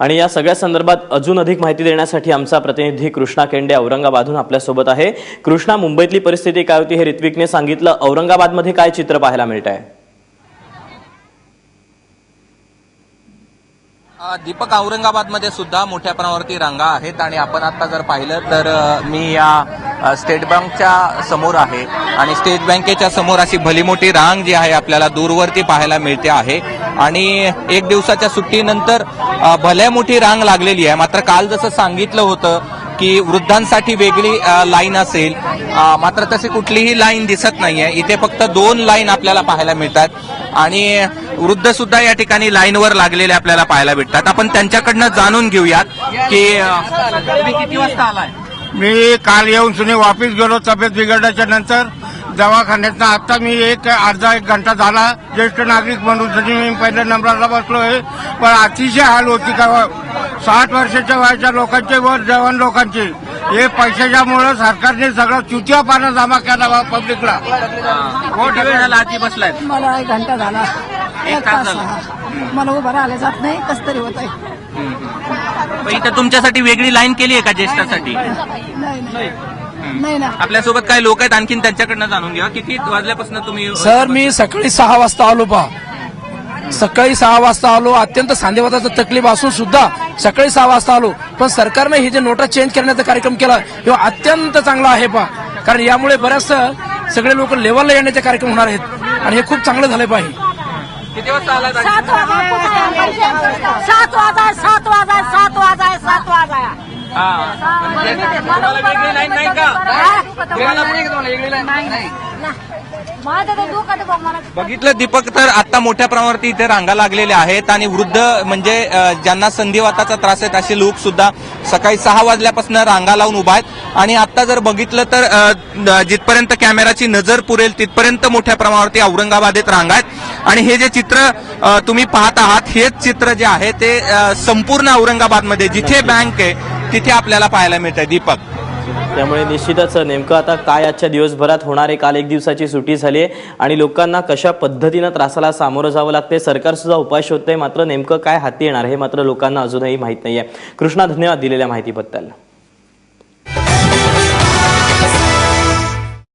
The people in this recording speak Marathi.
आणि या सगळ्या संदर्भात अजून अधिक माहिती देण्यासाठी आमचा प्रतिनिधी कृष्णा केंडे औरंगाबादहून आपल्यासोबत आहे. कृष्णा मुंबईतली परिस्थिती काय होती हे ऋत्विकने सांगितलं. औरंगाबादमध्ये काय चित्र पाहायला मिळत आहे दीपक औरंगाबादमध्ये सुद्धा मोठ्या प्रमाणावरती रांगा आहेत आणि आपण आता जर पाहिलं तर मी या स्टेट बँकच्या समोर आहे आणि स्टेट बँकेच्या समोर अशी भली मोठी रांग जी आहे आपल्याला दूरवरती पाहायला मिळते आहे. आणि एक दिवसाच्या सुट्टीनंतर भल्या मोठी रांग लागलेली आहे. मात्र काल जसं सांगितलं होतं की वृद्धांसाठी वेगळी लाईन असेल. मात्र तशी कुठलीही लाईन दिसत नाहीये. इथे फक्त दोन लाईन आपल्याला पाहायला मिळतात. आणि वृद्ध सुद्धा या ठिकाणी लाईनवर लागलेले आपल्याला पाहायला भेटतात. आपण त्यांच्याकडनं जाणून घेऊयात की किती वाजता आलाय? मी काल येऊन सुने वापस गेलो तब्येत बिघडल्याच्या नंतर दवाखान्यातनं. आता मी एक अर्धा एक घंटा झाला. ज्येष्ठ नागरिक म्हणून मी पहिल्या नंबरला बसलो आहे पण अतिशय हाल होती का? साठ वर्षाच्या वयाच्या लोकांचे वर जवान लोकांचे. हे पैशाच्यामुळं सरकारने सगळं चुतिया पानं जमा केला बा पब्लिकला. किती वेळ झाला आधी बसलाय मला एक घंटा झाला. एक एक तास झाला. हा. मला उभं राहिलं जात नाही कस तरी होत आहे. पण इथं तुमच्यासाठी वेगळी लाईन केली आहे का ज्येष्ठासाठी? नाही नाही नाही ना. आपल्यासोबत काही लोक आहेत आणखीन त्यांच्याकडनं जाणून घ्या. किती वाजल्यापासून तुम्ही सर मी सकाळी सहा वाजता आलो पहा सकाळी सहा वाजता आलो. अत्यंत सांधेवाताचा तकलीफ असून सुद्धा सकाळी सहा वाजता आलो. पण सरकारने हे जे नोटा चेंज करण्याचा कार्यक्रम केला हे अत्यंत चांगला आहे पहा. कारण यामुळे बऱ्याच सगळे लोक लेवलला येण्याचे कार्यक्रम होणार आहेत. आणि हे खूप चांगलं झालं पाहिजे किती वाजता आलात सात वाजा सात वाजा सात वाजा सात वाजा सात वाजा तुम्हाला वेगळी लाईन नाही का? मला बघितलं दीपक तर आता मोठ्या प्रमाणावरती इथे रांगा लागलेल्या आहेत आणि वृद्ध म्हणजे ज्यांना संधिवाताचा त्रास आहेत असे लोक सुद्धा सकाळी सहा वाजल्यापासून रांगा लावून उभा आहेत. आणि आता जर बघितलं तर जिथपर्यंत कॅमेराची नजर पुरेल तिथपर्यंत मोठ्या प्रमाणावरती औरंगाबादेत रांगा आहेत. आणि हे जे चित्र तुम्ही पाहत आहात हेच चित्र जे आहे ते संपूर्ण औरंगाबादमध्ये जिथे बँक आहे तिथे आपल्याला पाहायला मिळत आहे दीपक. त्यामुळे निश्चितच नेमकं आता काय आजच्या दिवसभरात होणार आहे? काल एक दिवसाची सुट्टी झाली आहे आणि लोकांना कशा पद्धतीनं त्रासाला सामोरं जावं लागते सरकारसुद्धा उपाय शोधतंय. मात्र नेमकं काय हाती येणार हे मात्र लोकांना अजूनही माहीत नाही आहे कृष्णा धन्यवाद दिलेल्या माहितीबद्दल.